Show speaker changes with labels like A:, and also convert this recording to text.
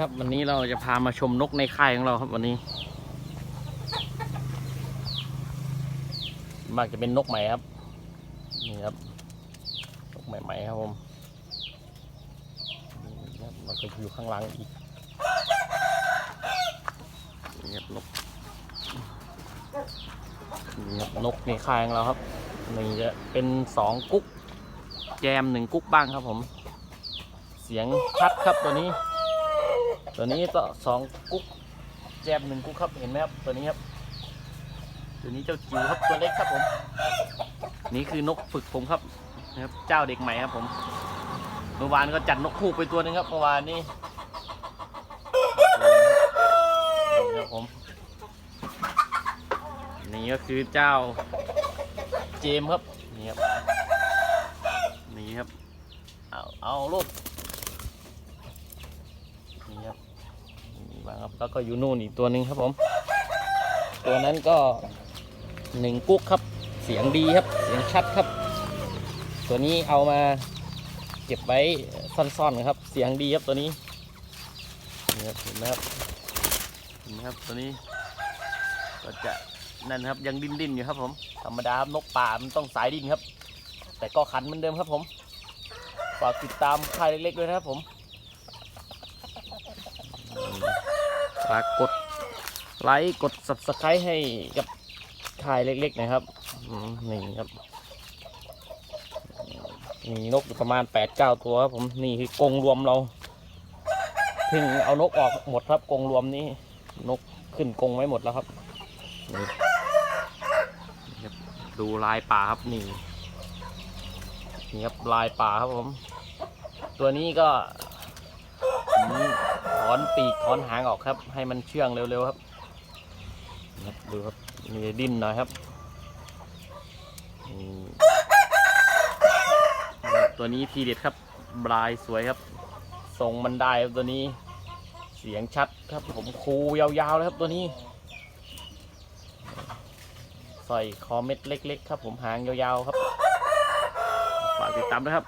A: ครับวันนี้เราจะพามาชมนกในค่ายของเราครับวันนี้มากจะเป็นนกใหม่ครับนี่ครับนกใหม่ๆครับผมนี่ครับมันก็อยู่ข้างหลังอีกนี่ครับนกนี่ครับนกในค่ายของเราครับนี่จะเป็นสองกุ๊กแจมหนึ่งกุ๊กบ้างครับผม เสียงชัดครับตัวนี้ ตัวนี้ก็สองกุ๊กแจมหนึ่งกุ๊กครับเห็นไหมครับตัวนี้ครับ ตัวนี้เจ้าจิ๋วครับตัวเล็กครับผม นี่คือนกฝึกผมครับนะครับ เจ้าเด็กใหม่ครับผมเมื่อวานก็จัดนกคู่ไปตัวหนึงครับเมื่อวานนี้นี่ครับผมนี่ก็คือเจ้าเจมครับนี่ครับนี่ครับเอาเอาลูกนี่ครับ ครับแล้วก็อยู่นู่นอีกตัวหนึ่งครับผม ตัวนั้นก็หนึ่งกุ๊กครับ เสียงดีครับ เสียงชัดครับ ตัวนี้เอามาเก็บไว้ซ่อนๆนะครับ เสียงดีครับตัวนี้นี่ครับเห็นไหมครับเห็นไหมครับตัวนี้ก็จะนั่นครับยังดิ้นดิ้นอยู่ครับผม ธรรมดาครับนกป่ามันต้องสายดิ้นครับ แต่ก็ขันเหมือนเดิมครับผมฝากติดตามค่ายเล็กๆด้วยนะครับผม ฝากกดไลค์กด subscribe ให้กับคายเล็กๆนะครับนี่ครับมีนกอยู่ประมาณ8ปดเก้าตัวครับผมนี่คือกรงรวมเราเพิ่งเอานกออกหมดครับกรงรวมนี้นกขึ้นกรงไว้หมดแล้วครับนี่ดูลายป่าครับนี่นี่ครับลายป่าครับผม ตัวนี้ก็ อนปีกถอนหางออกครับ ให้มันเชื่องเร็วๆครับดูครับมีดิ้นหน่อยครับ ตัวนี้ทีเด็ดครับบลายสวยครับทรงมันได้ครับตัวนี้เสียงชัดครับผมคูยาวๆเลยครับตัวนี้ใส่คอเม็ดเล็ก ๆ ครับ ผมหางยาวๆครับฝากติดตามด้วยครับ